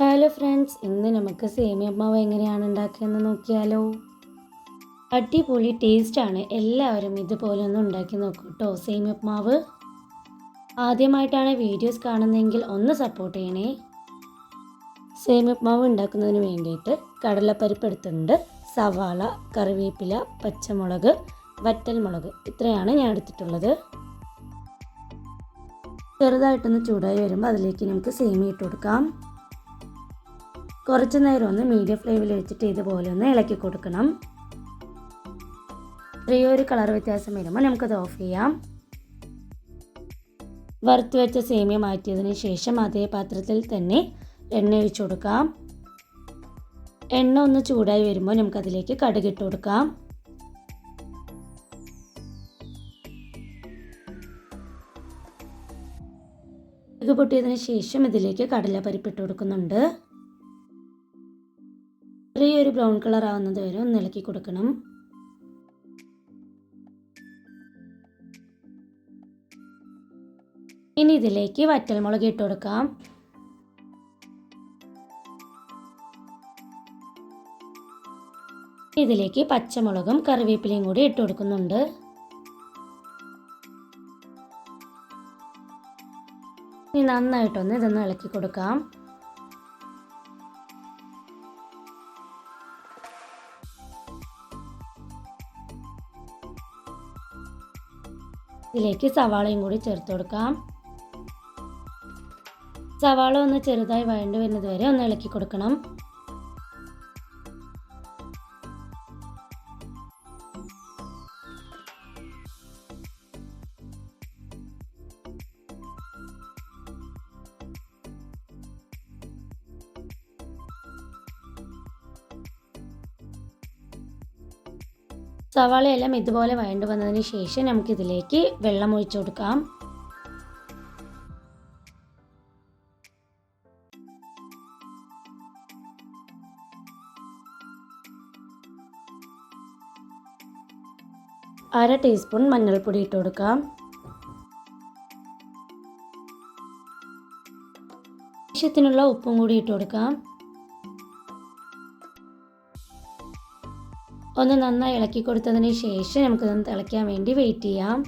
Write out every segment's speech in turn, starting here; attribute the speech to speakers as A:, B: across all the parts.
A: Hello friends ഇന്ന് നമുക്ക് സേമിയ എങ്ങനെയാണ് ഉണ്ടാക്കിയതെന്ന് നോക്കിയാലോ? അടിപൊളി ടേസ്റ്റാണ് എല്ലാവരും ഇതുപോലെ ഒന്ന് ഉണ്ടാക്കി നോക്കൂ കേട്ടോ സേമിയ മാവ് ആദ്യമായിട്ടാണ് വീഡിയോസ് കാണുന്നതെങ്കിൽ ഒന്ന് സപ്പോർട്ട് ചെയ്യണേ. സേമിയ മാവ് ഉണ്ടാക്കുന്നതിന് വേണ്ടിയിട്ട് കടലപ്പരിപ്പ് എടുത്തിട്ടുണ്ട്. സവാള കറിവേപ്പില പച്ചമുളക് വറ്റൽമുളക് ഇത്രയാണ് ഞാൻ എടുത്തിട്ടുള്ളത്. ചെറുതായിട്ടൊന്ന് ചൂടായി വരുമ്പോൾ അതിലേക്ക് നമുക്ക് സേമിയ ഇട്ട് കൊടുക്കാം. കുറച്ച് നേരം ഒന്ന് മീഡിയം ഫ്ലെയിമിൽ വെച്ചിട്ട് ഇതുപോലെ ഒന്ന് ഇളക്കി കൊടുക്കണം. ചെറിയൊരു കളർ വ്യത്യാസം വരുമ്പോൾ നമുക്കത് ഓഫ് ചെയ്യാം. വറുത്ത് വെച്ച സേമിയ മാറ്റിയതിന് ശേഷം അതേ പാത്രത്തിൽ തന്നെ എണ്ണ ഒഴിച്ചു കൊടുക്കാം. എണ്ണ ഒന്ന് ചൂടായി വരുമ്പോൾ നമുക്കതിലേക്ക് കടുകിട്ട് കൊടുക്കാം. കടുക് പൊട്ടിയതിന് ശേഷം ഇതിലേക്ക് കടല പരിപ്പിട്ട് കൊടുക്കുന്നുണ്ട്. ചെറിയൊരു ബ്രൗൺ കളർ ആവുന്നത് വരെ ഒന്ന് ഇളക്കി കൊടുക്കണം. ഇനി ഇതിലേക്ക് വറ്റൽമുളക് ഇട്ട് കൊടുക്കാം. ഇതിലേക്ക് പച്ചമുളകും കറിവേപ്പിലയും കൂടി ഇട്ട് കൊടുക്കുന്നുണ്ട്. ഇനി നന്നായിട്ടൊന്ന് ഇതൊന്ന് ഇളക്കി കൊടുക്കാം. ഇതിലേക്ക് സവാളയും കൂടി ചേർത്ത് കൊടുക്കാം. സവാള ഒന്ന് ചെറുതായി വഴണ്ടു വരുന്നത് വരെ ഒന്ന് ഇളക്കി കൊടുക്കണം. സവാളയെല്ലാം ഇതുപോലെ വഴണ്ടു വന്നതിന് ശേഷം നമുക്കിതിലേക്ക് വെള്ളം ഒഴിച്ചു കൊടുക്കാം. അര ടീസ്പൂൺ മഞ്ഞൾപ്പൊടി ഇട്ട് കൊടുക്കാം. ആവശ്യത്തിനുള്ള ഉപ്പും കൂടി ഇട്ട് കൊടുക്കാം. ഒന്ന് നന്നായി ഇളക്കി കൊടുത്തതിന് ശേഷം നമുക്കിതൊന്ന് തിളയ്ക്കാൻ വേണ്ടി വെയിറ്റ് ചെയ്യാം.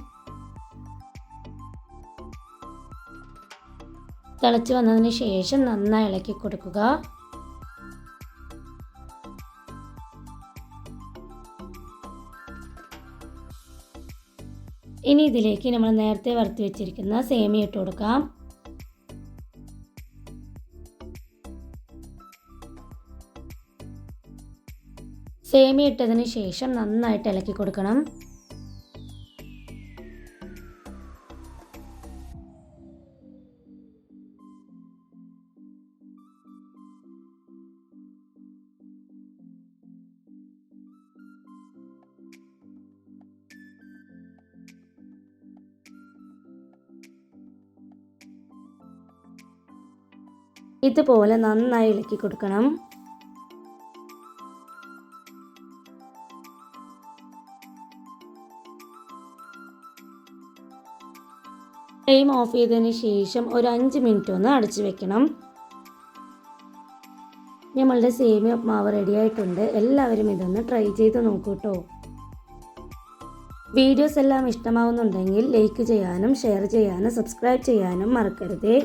A: തിളച്ച് വന്നതിന് ശേഷം നന്നായി ഇളക്കി കൊടുക്കുക. ഇനി ഇതിലേക്ക് നമ്മൾ നേരത്തെ വറുത്ത് വെച്ചിരിക്കുന്ന സേമിയ ഇട്ട് കൊടുക്കാം. സേമിയ ഇട്ടതിന് ശേഷം നന്നായിട്ട് ഇളക്കി കൊടുക്കണം. ഇതുപോലെ നന്നായി ഇളക്കി കൊടുക്കണം. ഫ്ലെയിം ഓഫ് ചെയ്തതിന് ശേഷം ഒരു അഞ്ച് മിനിറ്റ് ഒന്ന് അടച്ചു വെക്കണം. നമ്മളുടെ സേമിയ ഉപ്മാവ് റെഡി ആയിട്ടുണ്ട്. എല്ലാവരും ഇതൊന്ന് ട്രൈ ചെയ്ത് നോക്കൂ കേട്ടോ വീഡിയോസ് എല്ലാം ഇഷ്ടമാവുന്നുണ്ടെങ്കിൽ ലൈക്ക് ചെയ്യാനും ഷെയർ ചെയ്യാനും സബ്സ്ക്രൈബ് ചെയ്യാനും മറക്കരുതേ.